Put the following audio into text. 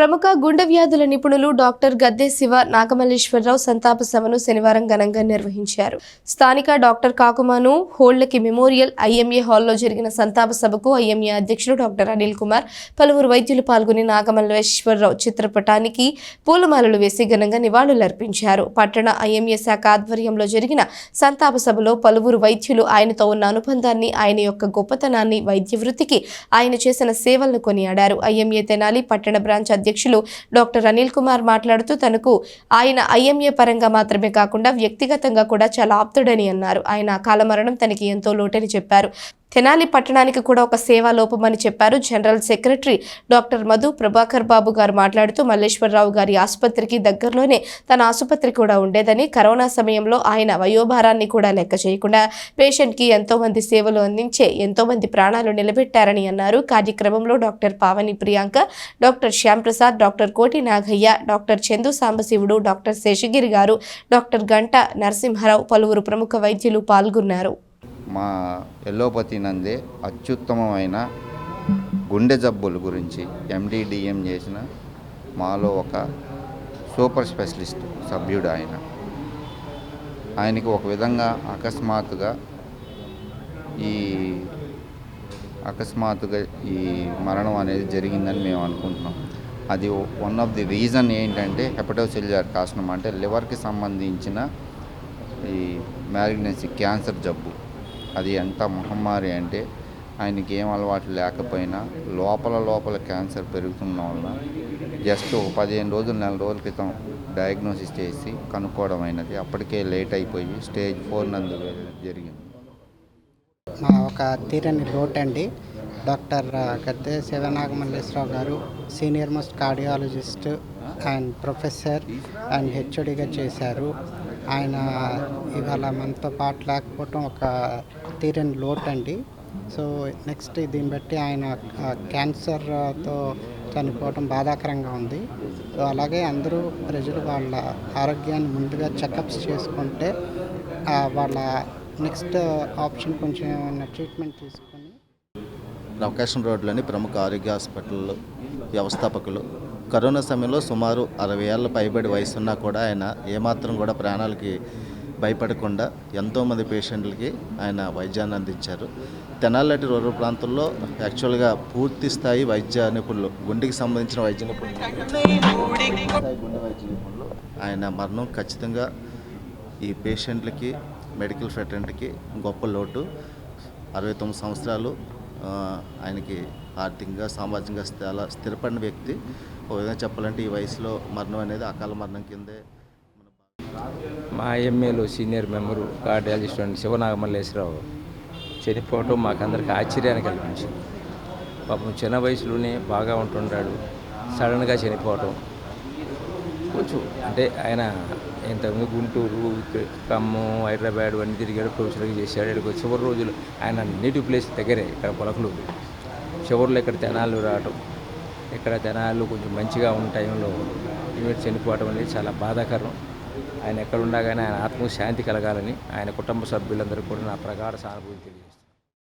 ప్రముఖ గుండె వ్యాధుల నిపుణులు డాక్టర్ గద్దె శివ నాగమల్లేశ్వరరావు సంతాప సభను శనివారం ఘనంగా నిర్వహించారు. స్థానిక డాక్టర్ కాకుమాను హోళ్ళకి మెమోరియల్ ఐఎంఏ హాల్లో జరిగిన సంతాప సభకు ఐఎంఏ అధ్యక్షుడు డాక్టర్ అనిల్ కుమార్ పలువురు వైద్యులు పాల్గొని నాగమల్లేశ్వరరావు చిత్రపటానికి పూలమాలలు వేసి ఘనంగా నివాళులర్పించారు. పట్టణ ఐఎంఏ శాఖ ఆధ్వర్యంలో జరిగిన సంతాప సభలో పలువురు వైద్యులు ఆయనతో ఉన్న అనుబంధాన్ని ఆయన యొక్క గొప్పతనాన్ని వైద్య వృత్తికి ఆయన చేసిన సేవలను కొనియాడారు. ఐఎంఏ తెనాలి పట్టణ బ్రాంచ్ అధ్యక్షులు డాక్టర్ అనిల్ కుమార్ మాట్లాడుతూ తనకు ఆయన ఐఎంఏ పరంగా మాత్రమే కాకుండా వ్యక్తిగతంగా కూడా చాలా ఆప్తుడని అన్నారు. ఆయన అకాల మరణం తనకి ఎంతో లోటని చెప్పారు. తెనాలి పట్టణానికి కూడా ఒక సేవా లోపమని చెప్పారు general secretary doctor Madhu Prabhakar Babu garu మాట్లాడుతూ మల్లేశ్వరరావు గారి ఆసుపత్రికి దగ్గరలోనే తన ఆసుపత్రి కూడా ఉండేదని కరోనా సమయంలో ఆయన వయోభారాన్ని కూడా లెక్క చేయకుండా పేషెంట్కి ఎంతో మంది సేవలు అందించే ఎంతో మంది ప్రాణాలు నిలబెట్టారని అన్నారు. కార్యక్రమంలో doctor Pavani Priyanka doctor Shyamprasad doctor Koti Nagaiah doctor Chandu Sambasivudu doctor Seshagiri గారు డాక్టర్ గంట నరసింహారావు పలువురు ప్రముఖ వైద్యులు పాల్గొన్నారు. మా ఎల్లోపతి నందే అత్యుత్తమమైన గుండె జబ్బుల గురించి ఎండిడిఎం చేసిన మాలో ఒక సూపర్ స్పెషలిస్ట్ సభ్యుడు ఆయన ఆయనకి ఒక విధంగా అకస్మాత్తుగా ఈ అకస్మాత్తుగా ఈ మరణం అనేది జరిగిందని మేము అనుకుంటున్నాం. అది వన్ ఆఫ్ ది రీజన్ ఏంటంటే హెపటోసెల్యులర్ కాసనం అంటే లివర్కి సంబంధించిన ఈ మ్యాలిగ్నెన్సీ క్యాన్సర్ జబ్బు. అది ఎంత మహమ్మారి అంటే ఆయనకి ఏం అలవాటు లేకపోయినా లోపల లోపల క్యాన్సర్ పెరుగుతున్న వలన జస్ట్ ఒక పదిహేను రోజులు నెల రోజుల క్రితం డయాగ్నోసిస్ చేసి కనుక్కోవడం అయినది. అప్పటికే లేట్ అయిపోయి స్టేజ్ ఫోర్ నందు జరిగింది. మా ఒక తీరని లోట్ అండి. Doctor Gadde Sivanagamalleswararao garu senior most cardiologist and professor and హెచ్ఓడిగా చేశారు. ఆయన ఇవాళ మనతో పాటు లేకపోవటం ఒక తీరని లోటు అండి. సో నెక్స్ట్ దీన్ని బట్టి ఆయన క్యాన్సర్తో చనిపోవటం బాధాకరంగా ఉంది. సో అలాగే అందరూ ప్రజలు వాళ్ళ ఆరోగ్యాన్ని ముందుగా చెకప్స్ చేసుకుంటే వాళ్ళ నెక్స్ట్ ఆప్షన్ కొంచెం ఏమైనా ట్రీట్మెంట్ తీసుకొని లొకేషన్ రోడ్లోని ప్రముఖ ఆరోగ్య హాస్పిటల్లో వ్యవస్థాపకులు కరోనా సమయంలో సుమారు అరవై ఏళ్ళ పైబడి వయసున్నా కూడా ఆయన ఏమాత్రం కూడా ప్రాణాలకి భయపడకుండా ఎంతోమంది పేషెంట్లకి ఆయన వైద్యాన్ని అందించారు. తెనాలటి రూరల్ ప్రాంతంలో యాక్చువల్గా పూర్తి స్థాయి వైద్య నిపుణులు గుండెకి సంబంధించిన వైద్య నిపుణులు గుండె వైద్య నిపుణులు ఆయన మరణం ఖచ్చితంగా ఈ పేషెంట్లకి మెడికల్ ఫెటర్నిటీకి గొప్ప లోటు. అరవై తొమ్మిది సంవత్సరాలు ఆయనకి ఆర్థికంగా సామాజికంగా చాలా స్థిరపడిన వ్యక్తి. ఒక విధంగా చెప్పాలంటే ఈ వయసులో మరణం అనేది అకాల మరణం కిందే మా MLA senior member cardiologist and Sivanagamalleswararao చనిపోవటం మాకందరికి ఆశ్చర్యాన్ని కల్పించింది పాపం చిన్న వయసులోనే బాగా ఉంటున్నాడు సడన్గా చనిపోవటం. కొంచెం అంటే ఆయన ఇంతకుముందు గుంటూరు ఖమ్మం హైదరాబాద్ అన్ని తిరిగాడు ప్రొఫెసర్గా చేశాడు. ఇక్కడ చివరి రోజులు ఆయన నేటివ్ ప్లేస్ దగ్గరే ఇక్కడ పొలకలు చివరిలో ఇక్కడ తెనాలు రావటం ఇక్కడ తెనాలు కొంచెం మంచిగా ఉన్న టైంలో ఈమె చనిపోవడం అనేది చాలా బాధాకరం. ఆయన ఎక్కడ ఉండగానే ఆయన ఆత్మకు శాంతి కలగాలని ఆయన కుటుంబ సభ్యులందరూ కూడా నా ప్రగాఢ సానుభూతి తెలియజేస్తాను